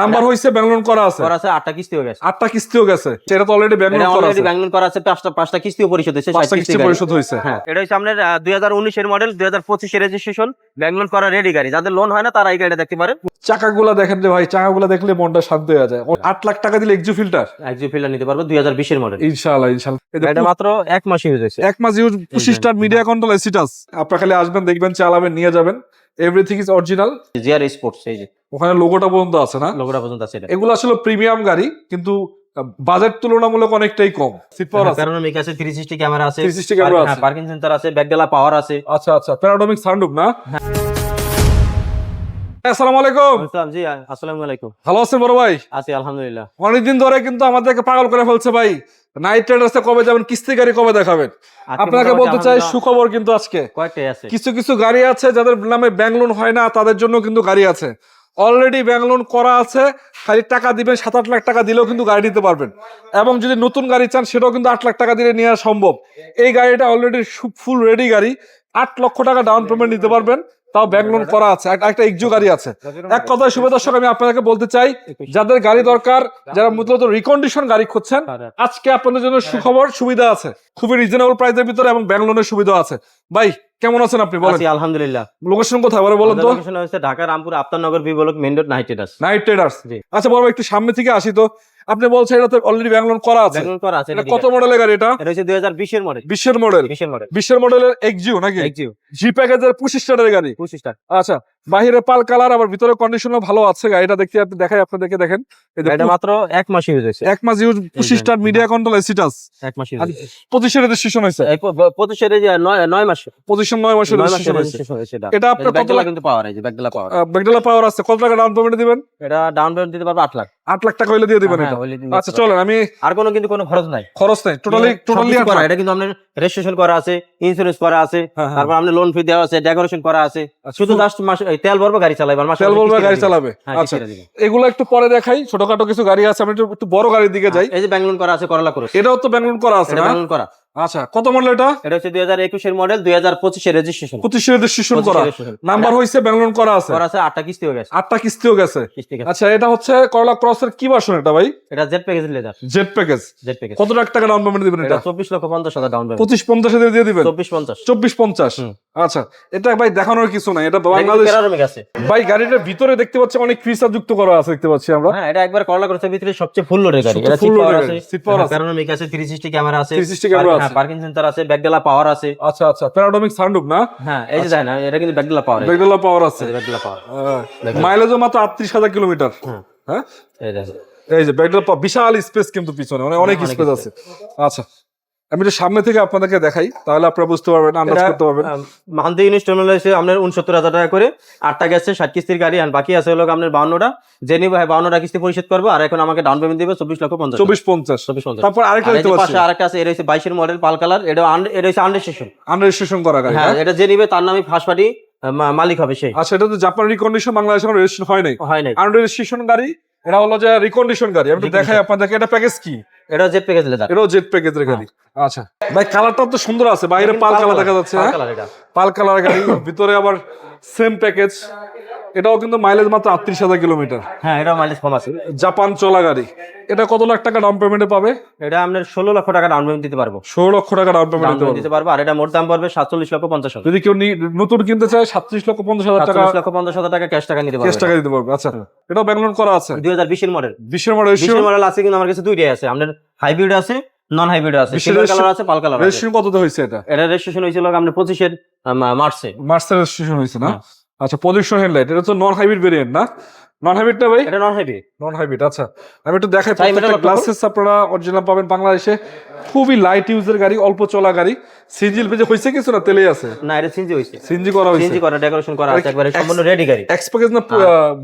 Number হইছে bank loan করা আছে। করা আছে আটটা গেছে। আটটা কিস্তিও গেছে সেটা তো অলরেডি ব্যাংলোন করা অলরেডি আছে। ব্যাংলোন করা আছে পাঁচটা পাঁচটা কিস্তিও পরিশোধ হয়েছে পাঁচটা কিস্তি পরিশোধ হয়েছে। হ্যাঁ। এটা হচ্ছে আপনার দুই হাজার উনিশের মডেল দুই হাজার পঁচিশের রেজিস্ট্রেশন ব্যাংলোন করা রেডি গাড়ি। যাদের লোন হয় না তারা এই গাড়িটা দেখতে পারে চাকাগুলা দেখেন যে ভাই চাকাগুলা দেখলে মনটা শান্ত হয়ে যায়। আট লাখ টাকা দিলে এক্সু ফিল্টার একজি ফিল্ডার নিতে পারবে দুই হাজার বিশের মডেল ইনশাআল্লাহ ইনশাআল্লাহ। এটা মাত্র এক মাস ইউজ হয়েছে। এক মাস ইউজ পঁচিশ স্টার মিডিয়া কন্ট্রোল এসিটাস আপনারা খালি আসবেন দেখবেন চালাবেন নিয়ে যাবেন। Everything is original GR sports এই যে। ওখানে লোগোটা পর্যন্ত আছে না? লোকটা পর্যন্ত আছে এটা। এগুলো আসলে প্রিমিয়াম গাড়ি কিন্তু বাজেট তুলনামূলক অনেকটাই কম। সিট পাওয়ার আছে। প্যারানোমিক আছে থ্রি সিক্সটি ক্যামেরা আছে 360 ক্যামেরা আছে। পার্কিং সেন্টার আছে ব্যাকডেলা পাওয়ার আছে। আচ্ছা আচ্ছা প্যারাডমিক সানরুফ না? আসসালামু আলাইকুম। বলছিলাম, জি আসসালামু আলাইকুম। ভালো আছেন বড় ভাই? আছি আলহামদুলিল্লাহ। অনেকদিন ধরে কিন্তু আমাদেরকে পাগল করে ফেলছে ভাই। নাইট রাইডার্সে কবে যাবেন কিস্তি গাড়ি কবে দেখাবেন? আপনাকে বলতে চাই সুখবর কিন্তু আজকে। কয়েকটাই আছে। কিছু কিছু গাড়ি আছে যাদের নামে ব্যাংক লোন হয় না তাদের জন্য কিন্তু গাড়ি আছে। অলরেডি ব্যাংক লোন করা আছে খালি টাকা দিবেন সাত আট লাখ টাকা দিলেও কিন্তু গাড়ি নিতে পারবেন। এবং যদি নতুন গাড়ি চান সেটাও কিন্তু আট লাখ টাকা দিলে নেওয়া সম্ভব। এই গাড়িটা অলরেডি ফুল রেডি গাড়ি আট লক্ষ টাকা ডাউন পেমেন্ট নিতে পারবেন তাও ব্যাংক লোন করা আছে। একটা- এক্সু গাড়ি আছে। এক কথায় শুভ দর্শক আমি আপনাদেরকে বলতে চাই যাদের গাড়ি দরকার যারা মূলত রিকন্ডিশন গাড়ি খুঁজছেন আজকে আপনাদের জন্য সুখবর সুবিধা আছে। খুবই রিজনেবল প্রাইসের ভিতরে এবং ব্যাংক লোনের সুবিধা আছে। ভাই কেমন আছেন আপনি? বলেন। আছি আলহামদুলিল্লাহ। লোকেশন কোথায়? বলে বলেন তো। লোকেশন হচ্ছে Dhaka Rampur Aftabnagar B block main road night riders night traders জি। আচ্ছা বড় একটু সামনে থেকে আসি তো। আপনি বলছেন এটা তো অলরেডি ব্যাংক লোন করা আছে। ব্যাংলোন করা আছে এটা কত মডেলের গাড়ি এটা? এটা হচ্ছে 2020 এর মডেল 20 এর মডেল 20 এর মডেল 20 এর মডেলের এক্সিও নাকি? এক্সিও জি প্যাকেজের পঁচিশ স্টারের গাড়ি। পঁচিশ টাকা আচ্ছা বাহিরে পাল কালার আবার ভিতরে কন্ডিশনও ভালো আছে। গাড়িটা দেখতে আপনি দেখাই আপনাদেরকে দেখেন। এটা মাত্র এক মাস ইউজ হয়েছে। এক মাস ইউজ স্টার মিডিয়া কন্ট্রোল এসিটাস এক মাস ইউজ পঁচিশের রেজিস্ট্রেশন হয়েছে। পঁচিশের নয় মাস। পঁচিশের নয় মাসের রেজিস্ট্রেশন হয়েছে। এটা। আপনার কত লাখ কিন্তু পাওয়ার আছে ব্যাকডেলা পাওয়ার ব্যাগডালা পাওয়ার আছে। কত টাকা ডাউন পেমেন্ট দিবেন? এটা ডাউন পেমেন্ট দিতে পারবে আট লাখ। আট লাখ টাকা হইলে দিয়ে দিবেন হ্যাঁ, এটা। আচ্ছা পারবে। চলেন আমি আর কোনো কিন্তু কোনো খরচ নাই। খরচ নাই। টোটালি টোটালি এটা কিন্তু আপনার রেজিস্ট্রেশন করা আছে ইন্স্যুরেন্স করা আছে হ্যাঁ, তারপর আমাদের লোন ফি দেওয়া আছে ডেকোরেশন করা আছে। শুধু লাস্ট মাস তেল ভরবো গাড়ি চালাবে আর মাসে তেল ভরবো গাড়ি চালাবে। হ্যাঁ, আচ্ছা এগুলো একটু পরে দেখাই ছোটখাটো কিছু গাড়ি আছে আমি একটু বড় গাড়ির দিকে যাই। এই যে ব্যাংলোন করা আছে করলা করে এটাও তো ব্যাংলোন করা আছে বেঙ্গালুরু ব্যাংলোন করা। আচ্ছা কত মডেল এটা? এটা হচ্ছে দুই হাজার একুশের মডেল দুই হাজার পঁচিশের রেজিস্ট্রেশন রেজিস্ট্রেশন করা। নাম্বার হইছে করা আছে। করা আছে কিস্তি হয়ে গেছে। কিস্তিও গেছে। আচ্ছা এটা হচ্ছে করলা ক্রসের কি ভার্সন এটা ভাই? এটা Z package leather Z package Z package কত লাখ টাকা ডাউন পেমেন্ট দিবেন এটা? এটা চব্বিশ লক্ষ পঞ্চাশ হাজার ডাউন পেমেন্ট দিয়ে দিবেন? চব্বিশ পঞ্চাশ। চব্বিশ পঞ্চাশ। হুম। আচ্ছা এটা ভাই দেখানোর কিছু নাই এটা বাংলাদেশ ভাই গাড়িটার ভিতরে দেখতে পাচ্ছি অনেক ফিচার যুক্ত করা আছে দেখতে পাচ্ছি আমরা। হ্যাঁ এটা একবার করলা করেছে ভিতরে সবচেয়ে ফুল লোডের গাড়ি। এটা সিট পাওয়ার আছে। গাড়ি, seat power আছে। প্যারানোমিক আছে থ্রি সিক্সটি ক্যামেরা আছে। 360 ক্যামেরা আছে। পার্কিং সেন্টার আছে ব্যাকডেলা পাওয়ার আছে। আচ্ছা আচ্ছা প্যারাডমিক সানরুফ না? হ্যাঁ এই যে দেখেন এটা কিন্তু ব্যাকডেলা পাওয়ার ব্যাকডেলা পাওয়ার আছে। ব্যাকডেলা পাওয়ার মাইলেজও মাত্র আটত্রিশ হাজার কিলোমিটার। হুম। হ্যাঁ? এই যে এই যে বেগডালা বিশাল স্পেস কিন্তু পিছনে অনেক অনেক অনেক স্পেস আছে। আচ্ছা। আমি একটু সামনে থেকে আপনাদেরকে দেখাই তাহলে আপনারা বুঝতে পারবেন আন্দাজ করতে পারবেন। আম, মান্থলি ইনস্টলমেন্ট হয়েছে আপনার উনসত্তর হাজার টাকা করে আটটা গেছে ষাট কিস্তির গাড়ি আর বাকি আছে হলো আপনার বাউন্নটা। যে নিবে বাউন্নটা কিস্তি পরিশোধ করব আর এখন আমাকে ডাউন পেমেন্ট দিবে চব্বিশ লক্ষ পঞ্চাশ। চব্বিশ পঞ্চাশ। চব্বিশ পঞ্চাশ। তারপর আরেকটা দেখতে পাচ্ছি। আরেকটা আছে এটা হচ্ছে বাইশের মডেল পাল কালার এটা এটা হচ্ছে আনরেজিস্ট্রেশন আনরেজিস্ট্রেশন করা গাড়ি হ্যাঁ হ্যাঁ? এটা যে নিবে তার নামে ফার্স্ট পার্টি মালিক হবে সেই আচ্ছা এটা তো জাপান রিকন্ডিশন বাংলাদেশে রেজিস্ট্রেশন হয় নাই। হয় নাই। আন্ডার আনরেজিস্ট্রেশন গাড়ি এটা হলো যে রিকন্ডিশন গাড়ি। আমি দেখাই আপনাদেরকে এটা প্যাকেজ কি? এটা জেড প্যাকেজ লেদার। এটাও জেড প্যাকেজের গাড়ি আচ্ছা ভাই কালারটা তো সুন্দর আছে বাইরে পাল কালার দেখা যাচ্ছে হ্যাঁ? কালার এটা। পাল কালার গাড়ি ভিতরে আবার সেম প্যাকেজ এটাও কিন্তু মাইলেজ মাত্র আটত্রিশ হাজার কিলোমিটার হ্যাঁ এটা মাইলেজ কম আছে। জাপান চলা গাড়ি। এটা কত লাখ টাকা ডাউন পেমেন্টে পাবে? এটা আপনার ষোলো লক্ষ টাকা ডাউন পেমেন্ট দিতে পারব। ষোলো লক্ষ টাকা ডাউন পেমেন্ট দিতে পারবে পারব আর এটা মোট দাম পড়বে সাতচল্লিশ লক্ষ পঞ্চাশ হাজার। যদি কেউ নতুন কিনতে চায় সাতত্রিশ লক্ষ পঞ্চাশ হাজার টাকা লক্ষ পঞ্চাশ হাজার টাকা ক্যাশ টাকা নিতে ক্যাশ টাকা দিতে পারবে। আচ্ছা এটাও ব্যাংলোন করা আছে? দুই হাজার বিশের মডেল বিশ্বের মডেল বিশের মডেল আছে কিন্তু আমার কাছে দুইটাই আছে। আপনার হাইব্রিড আছে নন হাইব্রিড আছে। বিশের সিলভার কালার আছে পাল কালার আছে। রেজিস্ট্রেশন কততে হয়েছে এটা? এটা রেজিস্ট্রেশন হয়েছিল আপনার পঁচিশের মার্চে। মার্চের রেজিস্ট্রেশন হয়েছে না? হ্যাঁ। আচ্ছা পজিশন হেডলাইট এটা তো নন হাইব্রিড ভেরিয়েন্ট না? নন হাইব্রিড না ভাই? এটা নন হাইব্রিড নন হাইব্রিড আচ্ছা। আমি একটু দেখাই প্রত্যেকটা লক্ষ্য গ্লাসেস আপনারা অরিজিনাল পাবেন বাংলাদেশে। খুবই লাইট ইউজের গাড়ি অল্প চলা গাড়ি। সিজিল পেজে হয়েছে কিছু না তেলে আছে? না এটা সিনজি হয়েছে সিনজি করা হয়েছে সিনজি করা ডেকোরেশন করা আছে একবারে সম্পূর্ণ রেডি গাড়ি। এক্স প্যাকেজ না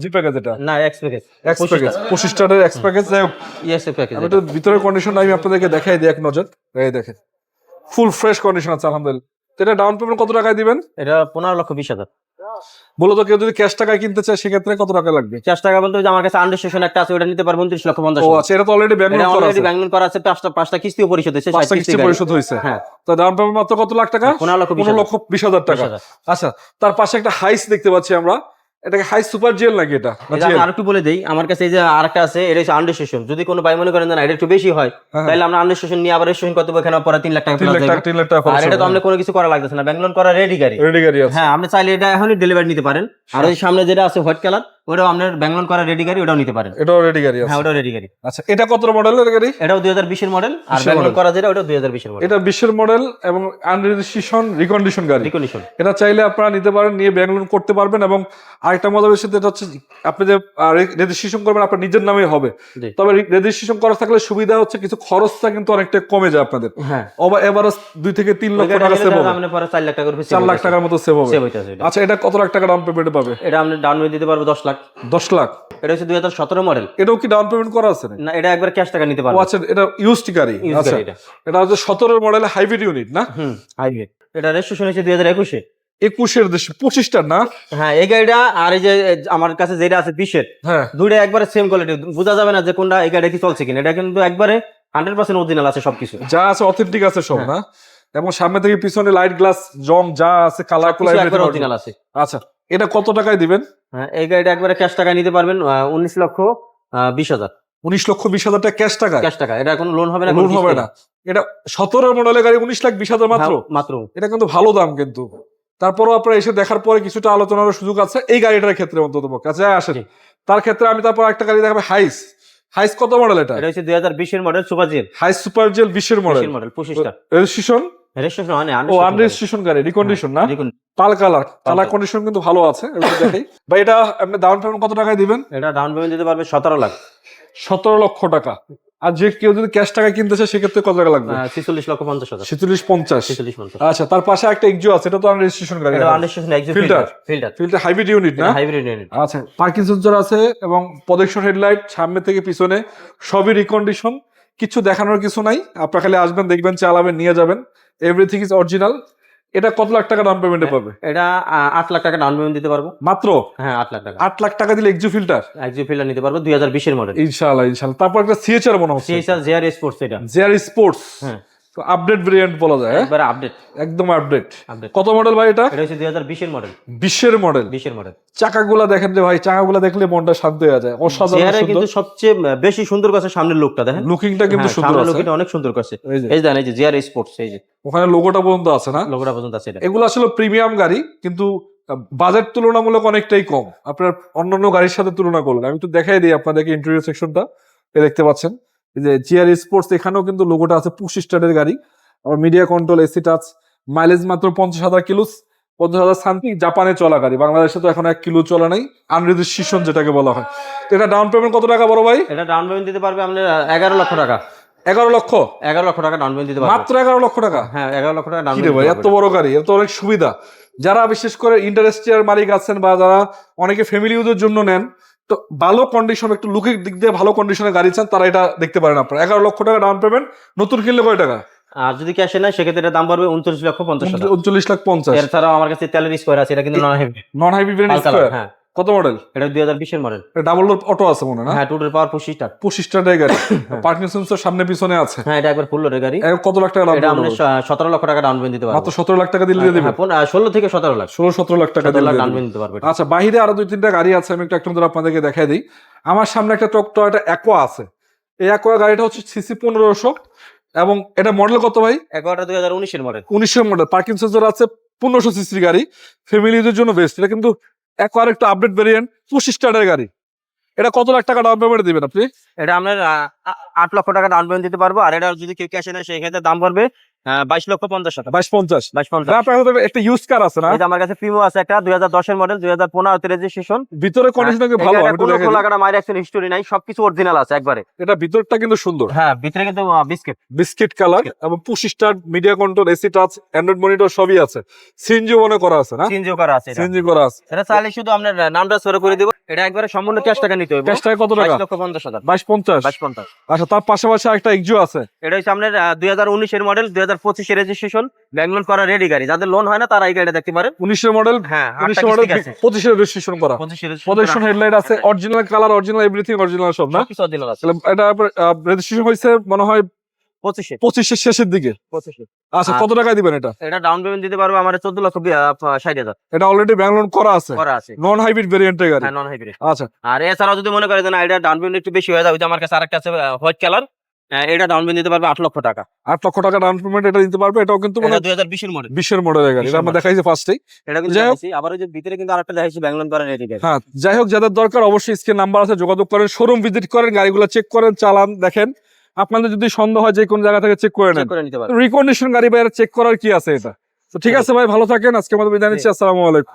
জি প্যাকেজ এটা? না এক্স প্যাকেজ এক্স প্যাকেজ পঁচিশ স্টারের এক্স প্যাকেজ যাই হোক। ইএস প্যাকেজ আমি একটু ভিতরের কন্ডিশন আমি আপনাদেরকে দেখাই দিই এক নজর। এই দেখেন। ফুল ফ্রেশ কন্ডিশন আছে আলহামদুলিল্লাহ। এটা ডাউন পেমেন্ট কত টাকায় দিবেন? এটা পনেরো লক্ষ বিশ হাজার। মূলত কেউ যদি ক্যাশ টাকায় কিনতে চায় সেক্ষেত্রে কত টাকা লাগবে? ক্যাশ টাকা বলতে যে আমার কাছে আন্ডার সেশন একটা আছে ওটা নিতে পারব উনত্রিশ লক্ষ পঞ্চাশ ও। আচ্ছা এটা তো অলরেডি ব্যাংক লোন করা আছে। ব্যাংলোন করা আছে পাঁচটা পাঁচটা কিস্তি পরিশোধ হয়েছে পাঁচটা কিস্তি পরিশোধ হয়েছে। হ্যাঁ। তো ডাউন পেমেন্ট মাত্র কত লাখ টাকা? পনেরো লক্ষ পনেরো। লক্ষ বিশ হাজার টাকা। আচ্ছা তার পাশে একটা হাইস দেখতে পাচ্ছি আমরা। এটাকে হাই সুপার জেল নাকি এটা? আমি আরেকটু বলে দেই। আমার কাছে এই যে আরেকটা আছে এটা হচ্ছে আন্ডার সেশন যদি কোনো ভাই মনে করেন না এটা একটু বেশি হয় হ্যাঁ। তাহলে আমরা আন্ডার সেশন নিয়ে আবার রেজিস্ট্রেশন করতে এখানে পরে তিন লাখ টাকা তিন লাখ যাবে। টাকা তিন লাখ টাকা আর এটা তো আমরা কোনো কিছু করা লাগতেছে না ব্যাঙ্গলন করা রেডি গাড়ি। রেডি গাড়ি আছে। হ্যাঁ আপনি চাইলে এটা এখনই ডেলিভারি নিতে পারেন। আর ওই সামনে যেটা আছে হোয়াইট কালার ওটাও আপনার ব্যাংলোন করা রেডি গাড়ি ওটাও নিতে পারেন। এটাও রেডি গাড়ি হ্যাঁ ওটাও রেডি গাড়ি। আচ্ছা এটা কত মডেলের গাড়ি? এটাও দুই হাজার বিশের মডেল আর 20 ব্যাংলোন model। করা যেটা ওটা দুই হাজার বিশের মডেল এটা বিশ্বের মডেল এবং আনরেজিস্ট্রেশন রিকন্ডিশন গাড়ি। রিকন্ডিশন এটা চাইলে আপনারা নিতে পারেন নিয়ে ব্যাংক লোন করতে পারবেন এবং আরেকটা মজার বিষয় যেটা হচ্ছে আপনি যে রেজিস্ট্রেশন করবেন আপনার নিজের নামে হবে। তবে রেজিস্ট্রেশন করা থাকলে সুবিধা হচ্ছে কিছু খরচটা কিন্তু অনেকটা কমে যায় আপনাদের। হ্যাঁ। এভারেজ দুই থেকে তিন লক্ষ টাকা সেভ হবে। চার লাখ টাকার উপরে চার লাখ টাকার মতো সেভ হবে। এটা আচ্ছা এটা কত লাখ টাকা ডাউন পেমেন্ট পাবে? এটা আপনি ডাউন দিতে পারব দশ লাখ দশ লাখ। এটা হচ্ছে দুই হাজার সতেরো মডেল। এটাও কি ডাউন পেমেন্ট করা আছে না এটা একবার ক্যাশ টাকা নিতে পারব। আচ্ছা এটা ইউজড গাড়ি আচ্ছা এটা। এটা হচ্ছে সতেরো মডেল হাইব্রিড ইউনিট না? হুম হাইওয়ে এটা রেজিস্ট্রেশন হয়েছে দুই হাজার একুশে। একুশের দেশে পঁচিশটা না? হ্যাঁ এই গাড়িটা আর এই যে আমার কাছে যেটা আছে বিশের হ্যাঁ। দুইটা একবারে সেম কোয়ালিটি বোঝা যাবে না যে কোনটা এই গাড়িটা কি চলছে কিনা। এটা কিন্তু একবারে হান্ড্রেড পার্সেন্ট অরিজিনাল আছে সবকিছু। যা আছে অথেন্টিক আছে সব হ্যাঁ। না? এবং সামনে থেকে পিছনে লাইট গ্লাস জং যা আছে কালার একবারে অরিজিনাল আছে। আচ্ছা। এটা কত টাকায় দিবেন? হ্যাঁ এই গাড়িটা একবারে ক্যাশ টাকা নিতে পারবেন উনিশ লক্ষ বিশ হাজার। উনিশ লক্ষ বিশ হাজার টাকা ক্যাশ টাকায়? ক্যাশ টাকা এটা কোনো লোন হবে না লোন হবে না। এটা সতেরো মডেলের গাড়ি উনিশ লাখ বিশ হাজার মাত্র? হ্যাঁ, মাত্র। এটা কিন্তু ভালো দাম কিন্তু। তারপরও আপনারা এসে দেখার পরে কিছুটা আলোচনার সুযোগ আছে। এই গাড়িটার ক্ষেত্রে অন্তত পক্ষে। আচ্ছা আসেন। তার ক্ষেত্রে আমি তারপর একটা গাড়ি দেখাবো হাইস হাইস কত মডেল এটা? এটা হচ্ছে দুই হাজার বিশের model super GL Hiace super GL বিশের মডেল মডেল পঁচিশটা। রেজিস্ট্রেশন রেজিস্ট্রেশন হয় না ও আনরেজিস্ট্রেশন গাড়ি রিকন্ডিশন না? পাল কালার কালার কন্ডিশন কিন্তু ভালো আছে এগুলো দেখাই ভাই এটা আপনি ডাউন পেমেন্ট কত টাকায় দিবেন? এটা ডাউন পেমেন্ট দিতে পারবে সতেরো লাখ। সতেরো লক্ষ টাকা। আর যে কেউ যদি ক্যাশ টাকা কিনতে চায় সেক্ষেত্রে কত টাকা লাগবে? ছিচল্লিশ লক্ষ পঞ্চাশ হাজার। ছেচল্লিশ পঞ্চাশ। আচ্ছা তার পাশে একটা এক্সিও আছে এটা তো আনরেজিস্ট্রেশন গাড়ি Filter। Filter filter hybrid unit না? হাইব্রিড ইউনিট আচ্ছা পার্কিং সেন্সর আছে এবং প্রজেকশন হেডলাইট সামনে থেকে পিছনে সবই রিকন্ডিশন কিছু দেখানোর কিছু নাই। আপনারা খালি আসবেন দেখবেন চালাবেন নিয়ে যাবেন। এভরিথিং ইজ অরিজিনাল এটা কত লাখ টাকা ডাউন পেমেন্টে পাবে? এটা আট লাখ টাকা ডাউন পেমেন্ট দিতে পারব। মাত্র? হ্যাঁ আট লাখ টাকা। আট লাখ টাকা দিলে এক্সিও ফিল্টার এক্সিট ফিল্টার নিতে পারব দুই হাজার বিশের মডেল ইনশাল্লাহ ইনশাআল্লাহ। তারপর একটা সিএচআর মনে হচ্ছে সিএসআর জেআর স্পোর্টস এটা। জেআর স্পোর্টস হ্যাঁ। তো আপডেট ভেরিয়েন্ট বলা যায় হ্যাঁ? একবারে আপডেট একদম আপডেট কত মডেল ভাই এটা? এটা হচ্ছে দুই হাজার বিশের মডেল বিশ্বের মডেল বিশের মডেল চাকাগুলা দেখেন যে ভাই চাকাগুলা দেখলে মনটা শান্ত হয়ে যায়। অসাধারণ সুন্দর। কিন্তু সবচেয়ে বেশি সুন্দর করছে সামনের লুকটা দেখেন। লুকিংটা কিন্তু হ্যাঁ, সুন্দর সামনের আছে। লুকটা অনেক সুন্দর করছে। এই যে। এই যে দেখেন এই যে জিআর স্পোর্টস এই যে। ওখানে লোগোটা পর্যন্ত আছে না? লোকটা পর্যন্ত আছে এটা। এগুলো আসলে প্রিমিয়াম গাড়ি কিন্তু বাজেট তুলনামূলক অনেকটাই কম। আপনার অন্যান্য গাড়ির সাথে তুলনা করলেন আমি একটু দেখাই দিই আপনাদেরকে ইন্টেরিয়র সেকশনটা দেখতে পাচ্ছেন। যে জিআর স্পোর্টস এখানেও কিন্তু লোগোটা আছে পুশ স্টারের গাড়ি। আবার media control AC touch mileage মাত্র পঞ্চাশ হাজার কিলো পঞ্চাশ হাজার সামথিং জাপানে চলা গাড়ি। বাংলাদেশে তো এখন এক কিলো চলা নেই আনরেজিস্ট্রেশন যেটাকে বলা হয়। এটা ডাউন পেমেন্ট কত টাকা বড় ভাই? এটা ডাউন পেমেন্ট দিতে পারবে আপনার এগারো লক্ষ টাকা। এগারো লক্ষ? এগারো লক্ষ টাকা ডাউন পেমেন্ট দিতে পারবে। মাত্র এগারো লক্ষ টাকা? হ্যাঁ এগারো লক্ষ টাকা ডাউন ভাই এত বড় গাড়ি এত অনেক সুবিধা। যারা বিশেষ করে ইন্ডাস্ট্রিয়াল মালিক আছেন বা যারা অনেকে ফ্যামিলি ইউজের জন্য নেন তো ভালো কন্ডিশন একটু লুকের দিক দিয়ে ভালো কন্ডিশনে গাড়ি চান তারা এটা দেখতে পারেন আপনারা। এগারো লক্ষ টাকা ডাউন পেমেন্ট নতুন কিনলে কয় টাকা? আর যদি ক্যাশে নেয় সেক্ষেত্রে দাম পড়বে উনচল্লিশ লক্ষ পঞ্চাশ উনচল্লিশ লাখ পঞ্চাশ। এছাড়াও আমার কাছে তেলের স্কোয়ার আছে এটা কিন্তু non hybrid non hybrid square হ্যাঁ। কত মডেল? এটা দুই হাজার বিশের মডেল। ডাবল ডোর অটো আছে মনে হয় না? হ্যাঁ টুটের পাওয়ার পঁচিশটা পঁচিশ টাকার গাড়ি। পার্কিং সেন্সর সামনে পিছনে আছে। হ্যাঁ এটা একবার ফুল লোডের গাড়ি। কত লাখ টাকা এটা আমরা সতেরো লক্ষ টাকা ডাউন পেমেন্ট দিতে পারব। মাত্র সতেরো লাখ টাকা দিলে দিয়ে দেবেন ষোলো থেকে সতেরো লাখ। ষোলো সতেরো লাখ টাকা দিলে ডাউন পেমেন্ট দিতে পারবে আচ্ছা বাহিরে আরও দুই তিনটা গাড়ি আছে আমি একটু একটা নজর আপনাদেরকে দেখাই দিই। আমার সামনে একটা টয়টা অ্যাকোয়া আছে। এই অ্যাকোয়া গাড়িটা হচ্ছে সিসি পনেরোশো। এবং এটা মডেল কত ভাই? এগারোটা দুই হাজার উনিশের মডেল উনিশশো মডেল পার্কিং সেন্সর আছে পনেরোশো সিসির গাড়ি। ফ্যামিলিদের জন্য বেস্ট এটা কিন্তু অ্যাকোয়ার একটা আপডেট ভেরিয়েন্ট পঁচিশ টাকার গাড়ি। এটা কত লাখ টাকা ডাউন পেমেন্ট দিবেন আপনি? এটা আমরা আট লক্ষ টাকা ডাউন পেমেন্ট দিতে পারব, আর এটা যদি কেউ ক্যাশে নেয় সেক্ষেত্রে দাম পড়বে বাইশ লক্ষ পঞ্চাশ টাকা। বাইশ পঞ্চাশ। বাইশ পঞ্চাশ। একটা ইউজ কার আছে না? আমার কাছে আছে একটা দুই হাজার দশের মডেল দুই হাজার পনেরোতে রেজিস্ট্রেশন ভিতরে কন্ডিশন ভালো? কোনো। খোলাকাটা মায়ের অ্যাকশন হিস্টোরি নাই সবকিছু অরিজিনাল আছে একবারে। এটা ভিতরটা কিন্তু সুন্দর। হ্যাঁ ভিতরে কিন্তু বিস্কিট বিস্কিট কালার এবং media control AC touch Android monitor সবই আছে। সিএনজি মনে করা আছে না? চেঞ্জও করা আছে। সিএনজি করা আছে। এটা চাইলে শুধু আপনার নাম ট্রান্সফার করে দিব। এটা একবারে সম্পূর্ণ ক্যাশ টাকা নিতে হবে ক্যাশ টাকা কত টাকা? লক্ষ পঞ্চাশ হাজার। বাইশ পঞ্চাশ? বাইশ পঞ্চাশ। আচ্ছা তার পাশাপাশি একটা এক্সিও আছে। এটা হচ্ছে আপনার দুই হাজার উনিশের মডেল দুই হাজার পঁচিশের রেজিস্ট্রেশন ব্যাংলোন করা রেডি গাড়ি। যাদের লোন হয় না তারা এই গাড়িটা দেখতে পারে উনিশের মডেল হ্যাঁ উনিশের মডেল পঁচিশের রেজিস্ট্রেশন করা। হেডলাইট আছে original colour original everything original সব না? এটা রেজিস্ট্রেশন হয়েছে মনে হয় পঁচিশে। পঁচিশের শেষের দিকে? পঁচিশে। আচ্ছা কত টাকায় দিবেন এটা? এটা ডাউন পেমেন্ট দিতে পারব আমার চোদ্দ লক্ষ ষাট হাজার। এটা অলরেডি ব্যাংক লোন করা আছে? করা আছে। নন হাইব্রিড ভেরিয়েন্টের গাড়ি? হ্যাঁ নন হাইব্রিড আচ্ছা। আর এছাড়াও যদি মনে করেন এটা ডাউন পেমেন্ট একটু বেশি হয়ে যাবে আমার কাছে আরেকটা আছে হোয়াইট কালার এটা ডাউন পেমেন্ট দিতে পারবে আট লক্ষ টাকা। আট লক্ষ টাকা ডাউন পেমেন্ট এটা দিতে পারবে এটাও কিন্তু মানে দুই হাজার বিশের মডেল বিশের মডেলের গাড়ি এটা আমরা। দেখাইছি ফার্স্টেই এটা কিন্তু যাই হোক- দেখাইছি। আবার যে ভিতরে কিন্তু আরেকটা দেখাইছি ব্যাঙ্গলোর করেন গাড়ি হ্যাঁ যাই হোক যাদের দরকার অবশ্যই স্ক্রিন নাম্বার আছে যোগাযোগ করেন শোরুম ভিজিট করেন গাড়িগুলো চেক করেন চালান দেখেন। আপনাদের যদি সন্দেহ হয় যে কোন জায়গা থেকে চেক করে নেন। রিকন্ডিশন গাড়ি বাইরে চেক করার কি আছে এটা? তো ঠিক আছে ভাই ভালো থাকেন। আজকে আমাদের বিদায় নিচ্ছি। আসসালামু আলাইকুম।